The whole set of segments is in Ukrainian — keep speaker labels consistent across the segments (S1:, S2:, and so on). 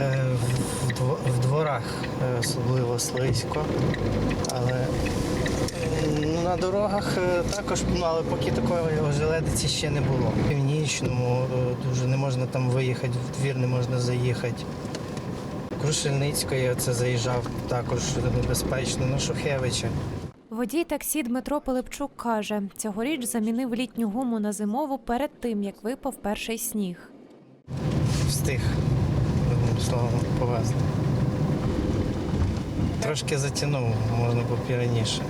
S1: Е, в, дворах е, особливо слизько, але е, на дорогах також, ну, але поки такої ожеледиці ще не було. В північному дуже не можна там виїхати, в двір не можна заїхати. Крушельницької це заїжджав також небезпечно, на Шухевича.
S2: Водій таксі Дмитро Пилипчук каже, цьогоріч замінив літню гуму на зимову перед тим, як випав перший сніг.
S1: Встиг, словом, повезли. Трошки затягнув, можна було б і раніше.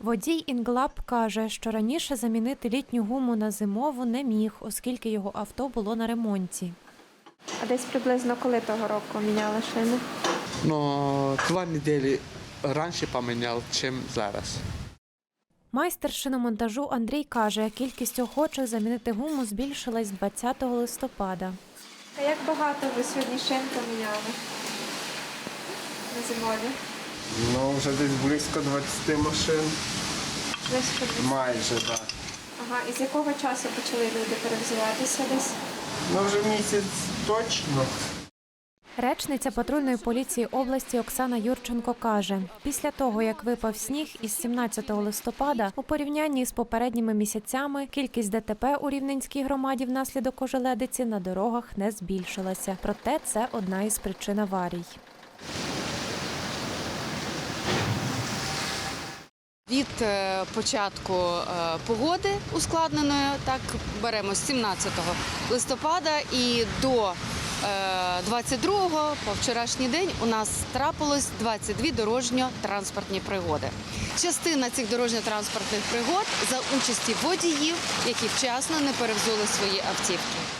S2: Водій Інглаб каже, що раніше замінити літню гуму на зимову не міг, оскільки його авто було на ремонті.
S3: А десь приблизно коли того року міняли шини?
S4: Ну, два неділі раніше поміняв, чим зараз.
S2: Майстер шиномонтажу Андрій каже, кількість охочих замінити гуму збільшилась з 20 листопада.
S3: А як багато ви сьогодні шин поміняли на зимові?
S5: Ну, вже десь близько 20 машин.
S3: Близько десь.
S5: Майже, так.
S3: Ага, і з якого часу почали люди перевзуватися десь?
S5: Ну, вже місяць точно.
S2: Речниця патрульної поліції області Оксана Юрченко каже: після того, як випав сніг із 17 листопада, у порівнянні з попередніми місяцями кількість ДТП у Рівненській громаді внаслідок ожеледиці на дорогах не збільшилася. Проте це одна із причин аварій.
S6: Від е, початку е, погоди ускладненої, так беремо з 17 листопада і до 22-го, по вчорашній день, у нас трапилось 22 дорожньо-транспортні пригоди. Частина цих дорожньо-транспортних пригод за участі водіїв, які вчасно не перевзули свої автівки.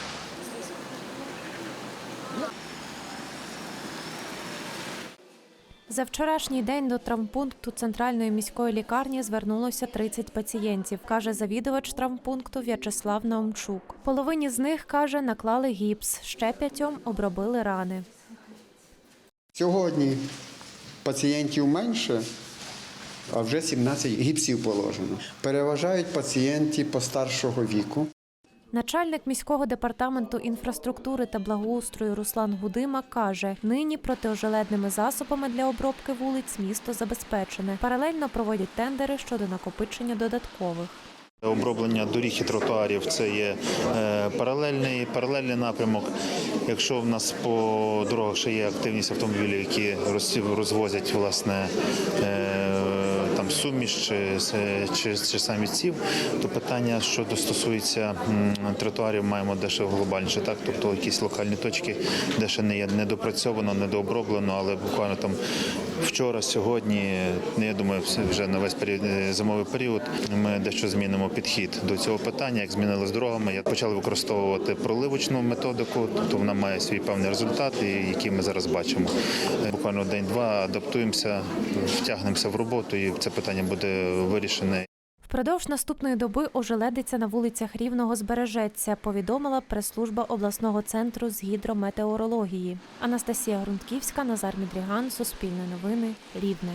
S2: За вчорашній день до травмпункту центральної міської лікарні звернулося 30 пацієнтів, каже завідувач травмпункту В'ячеслав Наумчук. Половині з них каже, наклали гіпс, ще п'ятьом обробили рани.
S7: Сьогодні пацієнтів менше, а вже 17 гіпсів положено. Переважають пацієнти постаршого віку.
S2: Начальник міського департаменту інфраструктури та благоустрою Руслан Гудима каже, нині протиожеледними засобами для обробки вулиць місто забезпечене. Паралельно проводять тендери щодо накопичення додаткових.
S8: Оброблення доріг і тротуарів це є е, паралельний, паралельний напрямок. Якщо в нас по дорогах ще є активність автомобілів, які роз- розвозять власне е, суміш чи, чи, чи самі то питання, що стосується тротуарів, маємо дещо глобальніше, так тобто якісь локальні точки, де ще не є недопрацьовано, недооброблено, але буквально там вчора, сьогодні, ну, я думаю, вже на весь період е, зимовий період. Ми дещо змінимо підхід до цього питання. Як змінили з дорогами, я почали використовувати проливочну методику, тобто вона має свій певний результат, який ми зараз бачимо. Е, Буквально день-два адаптуємося, втягнемося в роботу, і це питання буде вирішене.
S2: Впродовж наступної доби ожеледиця на вулицях Рівного збережеться, повідомила прес-служба обласного центру з гідрометеорології. Анастасія Грунтківська, Назар Мідріган, Суспільне новини, Рівне.